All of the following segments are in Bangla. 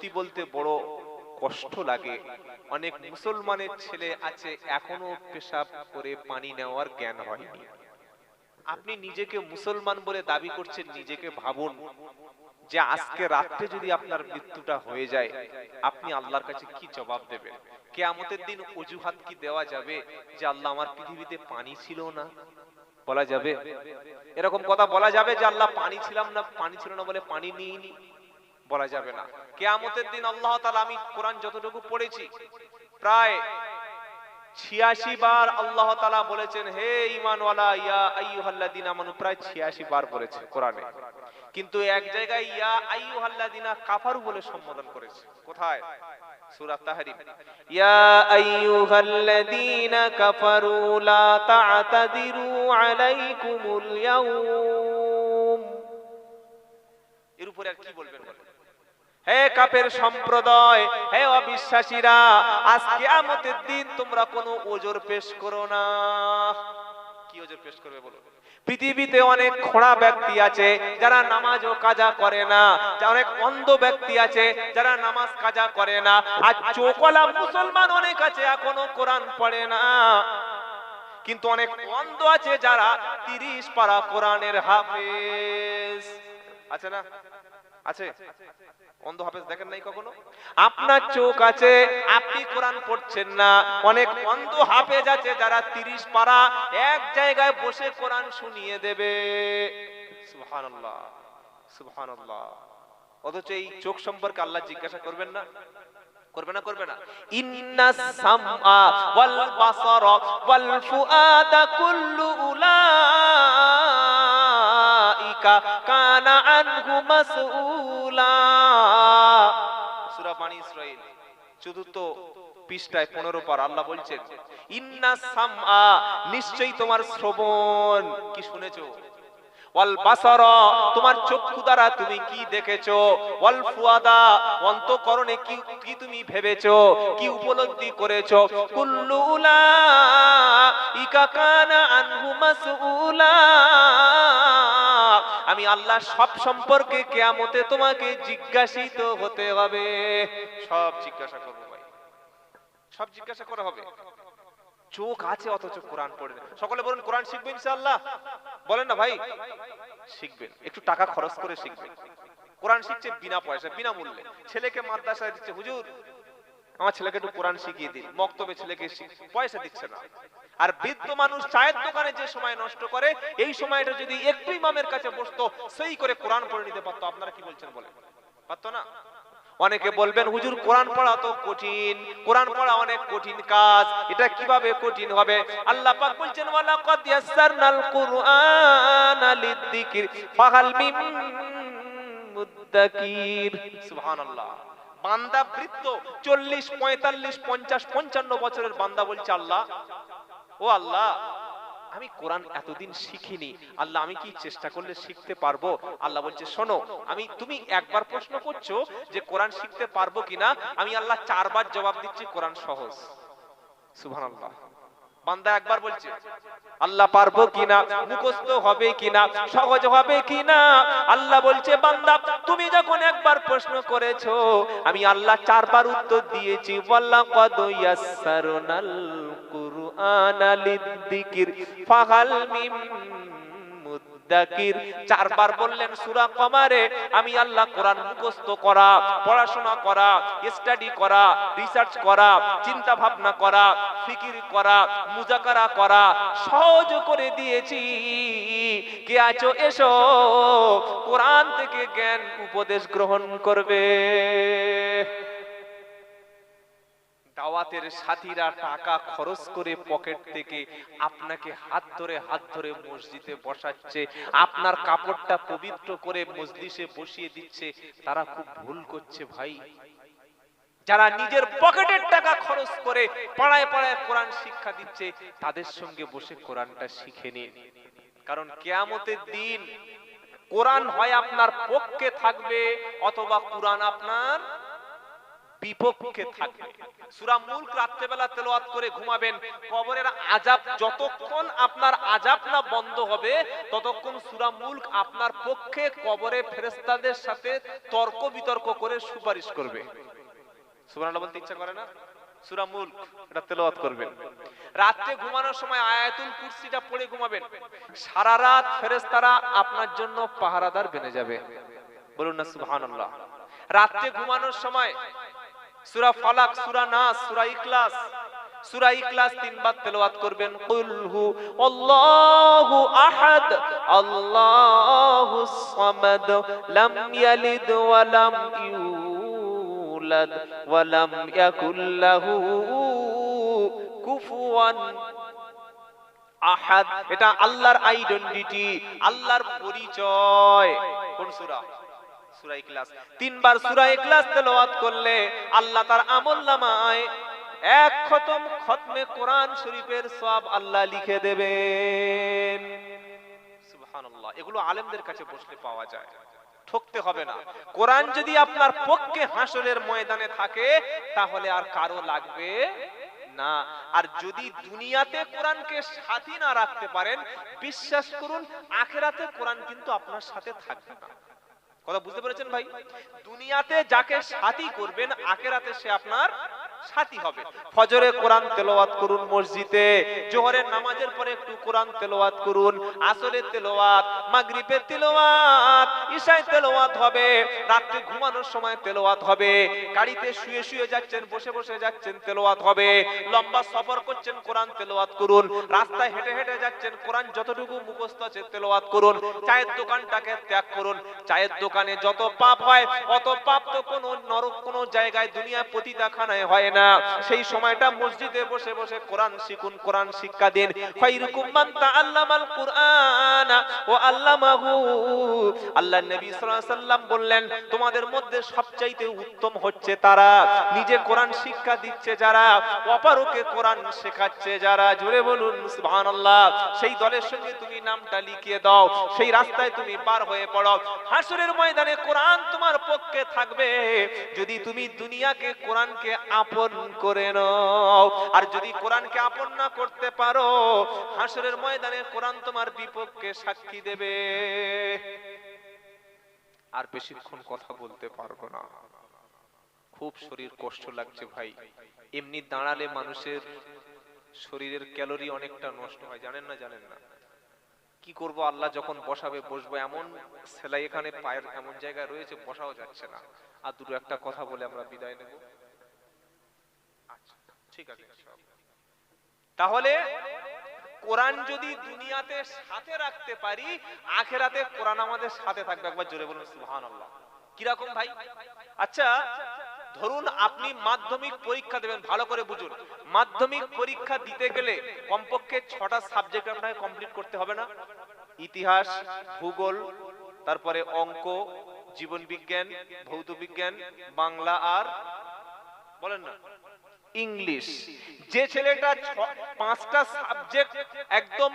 সত্যি বলতে বড় কষ্ট লাগে। অনেক মুসলমানের ছেলে আছে, এখনও পেশাব করে পানি নেওয়ার জ্ঞান হয়নি। আপনি নিজেকে মুসলমান বলে দাবি করছেন, নিজেকে ভাবুন যে আজকে রাত্রে যদি আপনার মৃত্যুটা হয়ে যায়, আপনি আল্লাহর কাছে কি জবাব দেবেন? কেয়ামতের দিন অজুহাত কি দেওয়া যাবে যে আল্লাহ আমার পৃথিবীতে পানি ছিল না? বলা যাবে? এরকম কথা বলা যাবে যে আল্লাহ পানি ছিলাম না, পানি ছিল না বলে পানি নিইনি। বলা যাবে না। কেয়ামতের দিন আল্লাহ তাআলা আমি কোরআন যতটুকু পড়েছি, প্রায় ছিয়াশি বার আল্লাহ তাআলা বলেছেন, হে ঈমানওয়ালা, ইয়া আমানু, প্রায় ছিয়াশি বার বলেছে কোরআনে। কিন্তু এক জায়গায় ইয়া কাফারু বলে সম্বোধন করেছে। কোথায়? তাহরিম। ইয়া আইয়ুহাল্লাযিনা কাফারু, লা তা'তাদিরু আলাইকুমুল ইয়াউম। এর উপরে আর কি বলবেন? বলেন হে কাপের সম্প্রদায়, হে অবিশ্বাসীরা, আজ কিয়ামতের দিন তোমরা কোনো ওজোর পেশ করো না। কি ওজোর পেশ করবে বলো? পৃথিবীতে অনেক খোড়া ব্যক্তি আছে যারা নামাজ ও কাজা করে না। অনেক অন্ধ ব্যক্তি আছে যারা নামাজ কাজা করে না। আর চোখলা মুসলমান অনেক আছে, এখনও কোরআন পড়ে না। কিন্তু অনেক অন্ধ আছে যারা তিরিশ পারা কোরআনের হাফেজ। আছে না? আছে? অন্ধ হাফেজ দেখেন নাই কখনো? আপনার চোখ আছে, আপনি কোরআন পড়ছেন না। অনেক অন্ধ হাফেজ আছে যারা তিরিশ পারা এক জায়গায় বসে কোরআন শুনিয়ে দেবে। সুবহানাল্লাহ সুবহানাল্লাহ। অথচ এই চোখ সম্পর্কে আল্লাহ জিজ্ঞাসা করবেন না? করবে না করবে না। ইন্না সামআ ওয়াল বাসারা ওয়াল ফুআদা কুল্লু উলাইকা কানা কি দেখেছ? ওয়াল ফুয়াদা, অন্তকরণে কি কি তুমি ভেবেছো? কি উপলব্ধি করেছ? কুল্লু উলাইকা কানা আনহু মাসউলা। আমি আল্লাহ সব সম্পর্কে কিয়ামতে তোমাকে জিজ্ঞাসিত হতে হবে। সব জিজ্ঞাসা করব ভাই। সব জিজ্ঞাসা করা হবে। চোখ আছে অথচ কোরআন পড়ে না। সকলে বলুন, কোরআন শিখবেন ইনশাআল্লাহ? বলেন না ভাই। শিখবেন। একটু টাকা খরচ করে শিখবেন। কোরআন শিখছে বিনা পয়সা বিনা মূল্যে। ছেলেকে মাদ্রাসায় দিচ্ছে, হুজুর আমার ছেলেকে একটু কোরআন শিখিয়ে দিন, মক্তবে ছেলেকে পয়সা দিচ্ছে না। আর বৃদ্ধ মানুষ চায়ের দোকানে যে সময় নষ্ট করে, এই সময়টা যদি একটু ইমামের কাছে বসতো, সেই করে কোরআন পড়ে নিতে পারতো। আপনারা কি বলছেন বলেন? পারতো না? অনেকে বলবেন, হুজুর, কোরআন পড়া তো কঠিন, কোরআন পড়া অনেক কঠিন কাজ, এটা কীভাবে কঠিন হবে? আল্লাহ পাক বলছেন ওয়ালা কদ ইয়াসসারনাল কুরআনা লিদ্দিকির, ফাহাল মিন মুদ্দাকির সুবহানাল্লাহ। বান্দা বৃত্ত চল্লিশ, পঁয়তাল্লিশ, পঞ্চাশ, পঞ্চান্ন বছরের বান্দা বলছে, আল্লাহ, ও আল্লাহ, আমি কোরআন এতদিন শিখিনি। আল্লাহ, আমি কি চেষ্টা করলে শিখতে পারব? আল্লাহ বলছে, শোনো, আমি, তুমি একবার প্রশ্ন করছ যে কোরআন শিখতে পারব কিনা? আমি আল্লাহ চারবার জবাব দিচ্ছি, কোরআন সহজ। সুবহানাল্লাহ। বান্দা একবার বলছে, আল্লাহ পারব কিনা? মুখস্থ হবে কিনা? সহজ হবে কিনা? আল্লাহ বলছে, বান্দা, তুমি যখন একবার প্রশ্ন করেছ, আমি আল্লাহ চারবার উত্তর দিয়েছি। বললাম কদ ইয়াসসারনাল কুরআন লিদ্দিকির ফাহাল মিম মুদ্দাকির চারবার বললেন, সূরা কমারে, আমি আল্লাহ কোরআন করা, পড়াশোনা করা, স্টাডি করা, রিসার্চ করা চিন্তা ভাবনা করা, ফিকির করা, মুজাকারা করা, সহজ করে দিয়েছি। কে আছো, এসো, কোরআন থেকে জ্ঞান উপদেশ গ্রহণ করবে। দাওয়াতের সাথীরা টাকা খরচ করে পকেট থেকে আপনাকে হাত ধরে হাত ধরে মসজিদে বসাচ্ছে। আপনার কাপড়টা পবিত্র করে মসজিদে বসিয়ে দিচ্ছে। তারা খুব ভুল করছে ভাই। যারা নিজের পকেটের টাকা খরচ করে পাড়ায় পাড়ায় কোরআন শিক্ষা দিচ্ছে, তাদের সঙ্গে বসে কোরআনটা শিখে নিন। কারণ কেয়ামতের দিন কোরআন হয় আপনার পক্ষে থাকবে, অথবা কোরআন আপনার বিপক্ষে থাকবে সূরা মুলক রাত্রেবেলা তেলাওয়াত করে ঘুমাবেন, কবরের আযাব যতক্ষণ আপনার আযাব না বন্ধ হবে, ততক্ষণ সূরা মুলক আপনার পক্ষে কবরে ফেরেশতাদের সাথে তর্ক বিতর্ক করে সুপারিশ করবে। সুবহানাল্লাহ বলতে ইচ্ছা করে না? সূরা মুলক, এটা করবেন। ঘুমানোর সময় আয়াতুল কুরসিটা পড়ে ঘুমাবেন। সারা রাত আপনার জন্য পাহারাদার বেনে যাবে। বলুন না সুবহানাল্লাহ। রাতে ঘুমানোর সময় সূরা ফালাক, সূরা নাস, সূরা ইখলাস। সূরা ইখলাস তিনবার তেলাওয়াত করবেন। কুল হু আল্লাহু আহাদ আল্লাহুস সামাদ, লাম ইয়ালিদ ওয়া লাম ইউলাদ, ওয়া লাম ইয়াকুল লাহু কুফুয়ান আহাদ। এটা আল্লাহর আইডেন্টিটি, আল্লাহর পরিচয়। কোন সূরা? সূরা তিনবার সূরা ইখলাস তেলাওয়াত করলে আল্লাহ তার আমলনামায় এক খতম খতমে কোরআন শরীফের সব আল্লাহ লিখে দেবেন। এগুলো আলেমদের কাছে বসলে পাওয়া যায়। ঠকতে হবে না। কোরআন যদি আপনার পক্ষে ময়দানে থাকে, তাহলে আর কারও লাগবে না। আর যদি দুনিয়াতে কোরআনকে সাথী না রাখতে পারেন, বিশ্বাস করুন, আখেরাতে কোরআন কিন্তু আপনার সাথে থাকবে না। কথা বুঝতে পেরেছেন ভাই? দুনিয়াতে যাকে সাথী করবেন আখেরাতে সে আপনার সাথী হবে। ফজরে কোরআন তেলাওয়াত করুন মসজিদে, জোহরের নামাজের পরে একটু কোরআন তেলাওয়াত করুন, আসরের তেলাওয়াত, মাগরিবের তেলাওয়াত, ঈশায় তেলাওয়াত হবে রাতে ঘুমানোর সময় তেলাওয়াত হবে, গাড়িতে শুয়ে শুয়ে যাচ্ছেন, বসে বসে যাচ্ছেন, তেলাওয়াত হবে, লম্বা সফর করছেন, কোরআন তেলাওয়াত করুন, রাস্তায় হেঁটে হেঁটে যাচ্ছেন, কোরআন যতটুকু মুখস্থ আছে তেলাওয়াত করুন, চায়ের দোকানটাকে ত্যাগ করুন, চায়ের দোকানে যত পাপ হয়, অত পাপ তো কোনো নরক কোনো জায়গায়, দুনিয়া পতিতাখানায় হয় না। সেই সময়টা মসজিদে বসে বসে কোরআন শিখুন, কোরআন শিক্ষা দিন। খায়রুকুম মান তাআল্লামাল কুরআনা ওয়া আল্লামাহু। আল্লাহ নবী সাল্লাল্লাহু আলাইহি বললেন, তোমাদের মধ্যে সবচাইতে উত্তম হচ্ছে তারা। নিজে কোরআন শিক্ষা দিচ্ছে যারা অপরকে কোরআন শেখাচ্ছে যারা। জোরে বলুন, সুবহানাল্লাহ। সেই দলের সঙ্গে তুমি নামটা লিখিয়ে দাও। সেই রাস্তায় তুমি পার হয়ে পড়ো। হাসরের ময়দানে কোরআন তোমার পক্ষে থাকবে। যদি তুমি দুনিয়াকে কোরআনকে আপন করে নাও। আর যদি কোরআনকে আপন না করতে পারো, হাসরের ময়দানে কোরআন তোমার বিপক্ষে সাক্ষী দেবে। আর বেশিক্ষণ কথা বলতে পারব না। খুব শরীর কষ্ট লাগছে ভাই। এমনি দাঁড়ালে মানুষের শরীরের ক্যালোরি অনেকটা নষ্ট হয়, জানেন না জানেন না? কি করব, আল্লাহ যখন বসাবে, বসবো। এমন সেলাই এখানে পায়ের এমন জায়গায় রয়েছে, বসাও যাচ্ছে না। আর দুটো একটা কথা বলে আমরা বিদায় নেব। তাহলে কোরআন যদি দুনিয়াতে সাথে রাখতে পারি, আখেরাতে কোরআন আমাদের সাথে থাকবে। একবার জোরে বলুন, সুবহানাল্লাহ। কীরকম ভাই? আচ্ছা ধরুন আপনি মাধ্যমিক পরীক্ষা দেবেন, ভালো করে বুঝুন। মাধ্যমিক পরীক্ষা দিতে গেলে কমপক্ষে ছটা সাবজেক্ট আপনাকে কমপ্লিট করতে হবে না? ইতিহাস, ভূগোল, তারপরে অঙ্ক, জীবন বিজ্ঞান, ভৌত বিজ্ঞান, বাংলা আর, বলেন না। ইংলিশ যে ছেলেটা পাঁচটা সাবজেক্ট একদম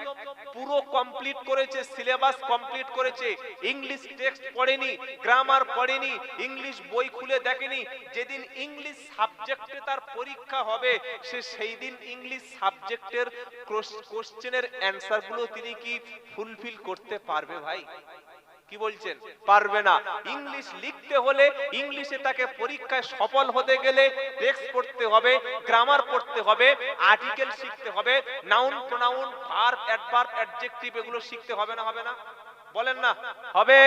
পুরো কমপ্লিট করেছে সিলেবাস কমপ্লিট করেছে ইংলিশ টেক্সট পড়েনি গ্রামার পড়েনি ইংলিশ বই খুলে দেখেনি, যেদিন ইংলিশ সাবজেক্টে তার পরীক্ষা হবে, সে সেই দিন ইংলিশ সাবজেক্টের কোশ্চেনের অ্যান্সারগুলো তিনি কি ফুলফিল করতে পারবে ভাই? কি বলছেন? পারবে না। ইংলিশ লিখতে হলে ইংলিশে তাকে পরীক্ষায় সফল হতে গেলে টেক্সট পড়তে হবে, গ্রামার পড়তে হবে, আর্টিকেল শিখতে হবে, noun, pronoun, verb, adverb, adjective এগুলো শিখতে হবে না হবে না? বলেন না। হবে।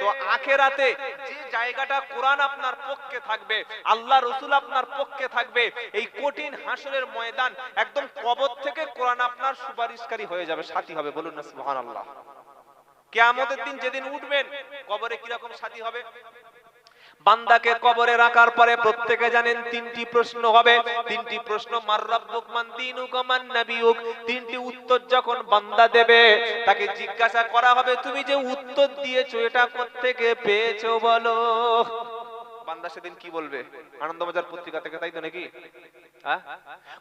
তো আখেরাতে যে জায়গাটা কোরআন আপনার পক্ষে থাকবে, আল্লাহ রসুল আপনার পক্ষে থাকবে, এই কঠিন হাসরের ময়দান একদম কবর থেকে কোরআন আপনার সুপারিশকারী হয়ে যাবে, সাথী হবে। বলুন না, সুবহানাল্লাহ। কেয়ামতের দিন যেদিন উঠবেন, কবরে কীরকম সাথী হবে? বান্দাকে কবরে রাখার পরে প্রত্যেকে জানেন তিনটি প্রশ্ন হবে। তিনটি প্রশ্ন তিনটি উত্তর যখন বান্দা দেবে, তাকে জিজ্ঞাসা করা হবে, তুমি যে উত্তর দিয়েছ, এটা কোত্থেকে পেয়েছ বলো? বান্দা সেদিন কি বলবে? আনন্দবাজার পত্রিকা থেকে, তাই তো নাকি? হ্যাঁ?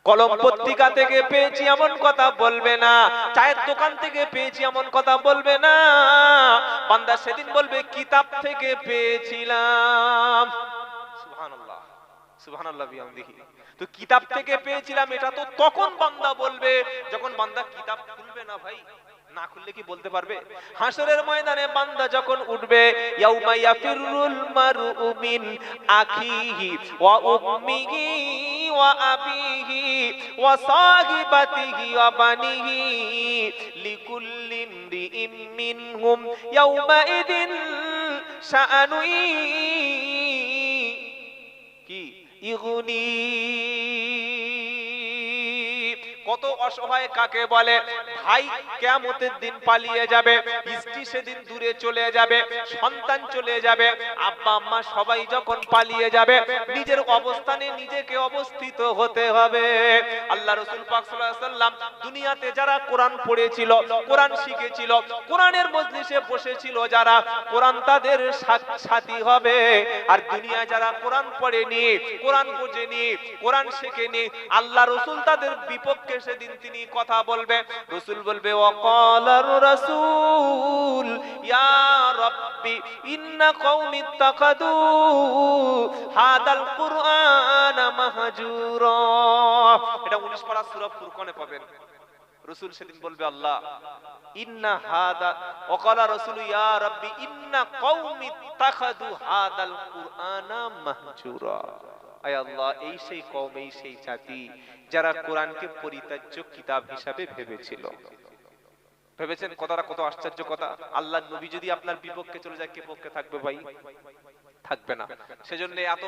কলম পত্রিকা থেকে পেয়েছি এমন কথা বলবে না, চায়ের দোকান থেকে পেয়েছি এমন কথা বলবে না। বান্দা সেদিন বলবে, কিতাব থেকে পেয়েছিলাম। তো কিতাব থেকে পেয়েছিলাম, এটা তো তখন বান্দা বলবে, যখন বান্দা কিতাব খুলবে না ভাই। না খুললে কি বলতে পারবে? হাসরের ময়দানে বান্দা যখন উঠবে মিন আখিহি ওয়া উম্মিহি ওয়া আবিহি ওয়া সাহিবাতিহি ওয়া বানিহি লিকুল্লি ইমরিইম মিনহুম ইয়াউমাইদিন শাআনুই কি? ইগুনি। কত অসহায় কাকে বলে? ভাই কেয়ামতের দিন পালিয়ে যাবে স্ত্রী সেদিন দূরে চলে যাবে, সন্তান চলে যাবে, আব্বা, আম্মা সবাই যখন পালিয়ে যাবে, নিজের অবস্থানে নিজেকে অবস্থিত হতে হবে। আল্লাহ রসুল পাক সাল্লাল্লাহু আলাইহি সাল্লাম দুনিয়াতে যারা কোরআন পড়েছিল, কোরআন শিখেছিল, কোরআনের মজলিসে বসেছিল যারা, কোরআন তাদের সাথী হবে। আর দুনিয়া যারা কোরআন পড়েনি, কোরআন বোঝেনি, কোরআন শেখেনি, আল্লাহ রসুল তাদের বিপক্ষে সেদিন তিনি কথা বলবে। রসুল বলবে ওয়াকালার রাসূল কুরআন মাহজুরা। এটা 19 পারা সূরা ফুরকানে পাবেন। রসুল সেদিন বলবে, আল্লাহ, ইন্না হাদা, ওয়াকালা রাসূল, ইয়া রাব্বি, ইন্না কওমি ইত্তাখাদু হাদাল কুরআনা মাহজুরা। আয় আল্লাহ এই সেই কম এই সেই জাতি যারা কোরআনকে পরিত্যাজ্য কিতাব হিসাবে ভেবেছিল। ভেবেছেন কথাটা কত আশ্চর্য কথা? আল্লাহ নবী যদি আপনার বিপক্ষে চলে যায়, কে পক্ষে থাকবে ভাই? থাকবে না। সেজন্য এত